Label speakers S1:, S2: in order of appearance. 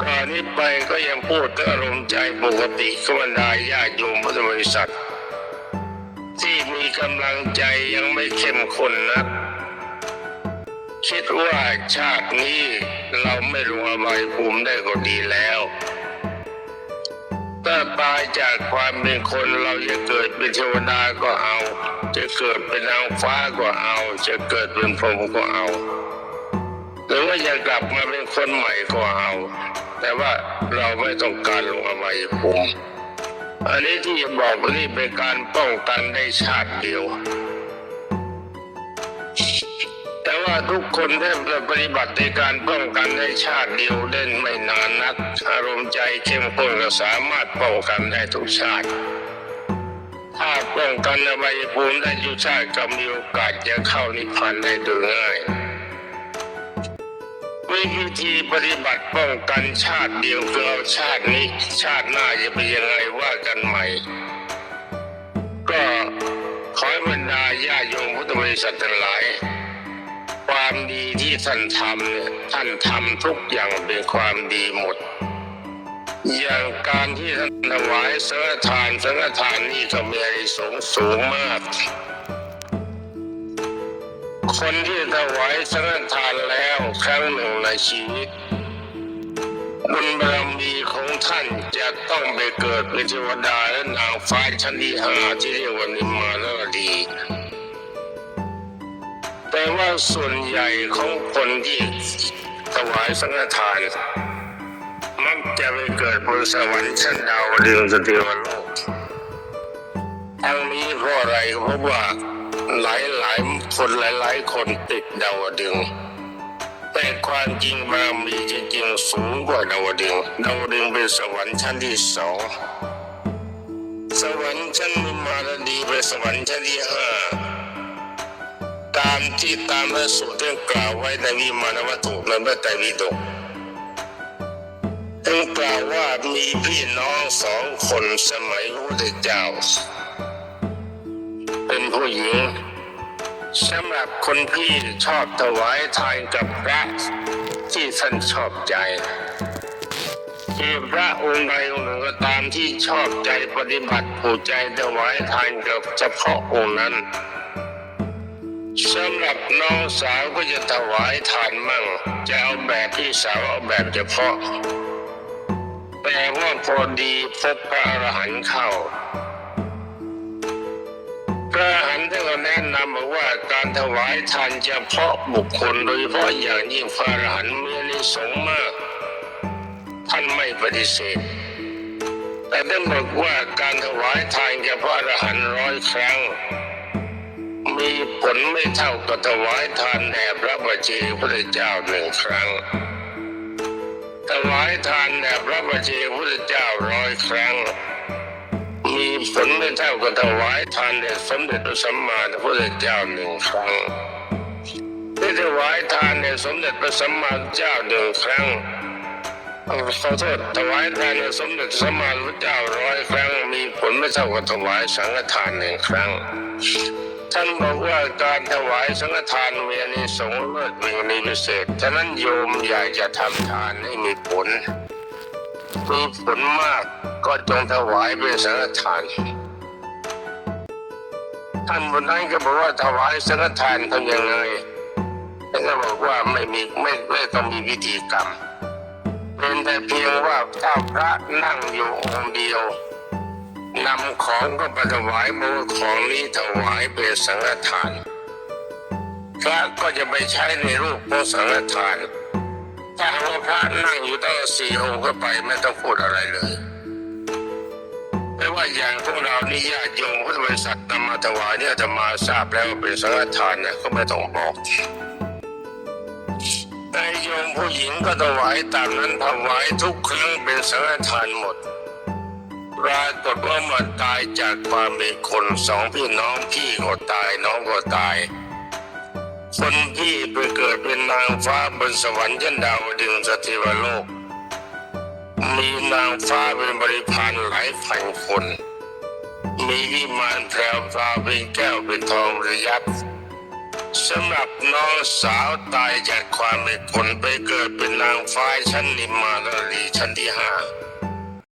S1: ก่อนนี้ไปก็ยังพูดถึงอารมณ์ใจปกติขบรรดาญาติโยมพุทธบริษัท ที่มีกำลังใจยังไม่เข้มข้นนัก คิดว่าชาตินี้เราไม่ลงอบายภูมิได้ก็ดีแล้วถ้าตายจากความเป็นคนเราจะเกิดเป็นเทวดาก็เอา จะเกิดเป็นนางฟ้าก็เอา จะเกิดเป็นพรหมก็เอา รือว่าจะกลับมาเป็นคนใหม่ก็เอา แต่ว่าเราไม่ต้องการลงอบายภูมิอันนี้ที่บอกนี่เป็นการป้องกันได้ชาติเดียว แต่ว่าทุกคนได้ปฏิบัติในการป้องกันได้ชาติเดียวเล่นไม่นานนัก อารมณ์ใจเข้มข้นก็สามารถป้องกันได้ทุกชาติ ถ้าป้องกันอบายภูมิได้ทุกชาติก็มีโอกาสจะเข้านิพพานได้โดยง่าย วิธีปฏิบัติป้องกันชาติเดียวคือเอาชาตินี้ ชาติหน้าจะเป็นยังไงว่ากันใหม่ ก็ขอให้บรรดาญาโยมพุทธบริษัททั้งหลาย ความดีที่ท่านทำเนี่ยท่านทำทุกอย่างเป็นความดีหมด อย่างการที่ท่านถวายสังฆทานสังฆทานนี่ก็มีอานิสงสูงมาก คนที่ถวายสังฆทานแล้วครั้งหนึ่งในชีวิตบุญบารมีของท่านจะต้องไปเกิดเป็นเทวดาและนางฟ้าชั้นที่ห้าที่เรียกว่านิมานดี แต่ว่าส่วนใหญ่ของคนที่ถวายสังฆทาน มักจะไปเกิดบนสวรรค์ชั้นดาวดึงสเทวโลกทั้งนี้เพราะอะไรเพราะว่าหลายหายคนหลาย ๆ คนติดดาวดึง แต่ความจริงบารมีจริง ๆ สูงกว่าดาวดึงดาวดึงเป็นสวรรค์ชั้นที่สองสวรรค์ชั้นนิมมานดีเป็นสวรรค์ชั้นที่ห้าตามที่ตามพระสูตรที่กล่าวไว้ในวิมานวัตถุในพระไตรปิฎกท่านกล่าวว่ามีพี่น้องสองคนสมัยพระพุทธเจ้า เป็นผู้หญิง สำหรับคนพี่ชอบถวายทานกับพระที่ท่านชอบใจที่พระองค์ใดองค์หนึ่งก็ตามที่ชอบใจปฏิบัติผูกใจถวายทานกับเฉพาะองค์นั้นสำหรับน้องสาวก็จะถวายทานมั่ง จะเอาแบบพี่สาวเอาแบบเฉพาะแต่ว่าพอดีพบพระอรหันต์เข้า ว่าการถวายทานเฉพาะบุคคลโดยเฉพาะอย่างยิ่งพระอรหันต์มีนิสงส์มาก ท่านไม่ปฏิเสธ แต่ท่านบอกว่าการถวายทานแก่พระอรหันต์ร้อยครั้ง มีผลไม่เท่ากับถวายทานแด่พระบัจเจพระเจ้าหนึ่งครั้ง ถวายทานแด่พระบัจเจพระเจ้าร้อยครั้ง มีผลไม่เท่ากับถวายทานแด่สมเด็จพระสัมมาสัมพุทธเจ้าหนึ่งครั้งที่ถวายทานแด่สมเด็จพระสัมมาสัมพุทธเจ้าหนึ่งครั้งขอโทษถวายทานแด่สมเด็จสัมมาสัมพุทธเจ้าร้อยครั้ง มีผลไม่เท่ากับถวายสังฆทานหนึ่งครั้ง ท่านบอกว่าการถวายสังฆทานมีอานิสงส์เลิศมีนิพิเศษฉะนั้นโยมอยากจะทำทานให้มีผล มีผลมากก็จงถวายเป็นสังฆทาน ท่านบนนั้นก็บอกว่าถวายสังฆทานทำยังไงท่านก็บอกว่าไม่มีไม่ไม่ต้องมีพิธีกรรม เป็นแต่เพียงว่าถ้าพระนั่งอยู่องค์เดียวนำของก็ไปถวายบูของนี้ถวายเป็นสังฆทานพระก็จะไปใช้ในรูปของสังฆทาน ถ้าหากว่าพระนั่งอยู่ตั้งสี่องค์ก็ไปไม่ต้องพูดอะไรเลยแต่ว่าอย่างพวกเรานี่ญาติโยมพุทธบริษัทนำมาถวายเนี่ยจะมาทราบแล้วเป็นสังฆทานเนี่ยก็ไม่ต้องบอกนโยมผู้หญิงก็ถวายตามนั้นถวายทุกครั้งเป็นสังฆทานหมดปรากฏว่ามาตายจากความเป็นคนสองพี่น้องพี่ก็ตายน้องก็ตาย คนพี่ไปเกิดเป็นนางฟ้าบนสวรรค์ชั้นดาวดึงส์สถิวโลก มีนางฟ้าเป็นบริพารหลายพันคน มีวิมานแพรวพราเป็นแก้วเป็นทองระยับสำหรับน้องสาวตายจากความเป็นคนไปเกิดเป็นนางฟ้าชั้นนิมมาราลีชั้นที่ห้า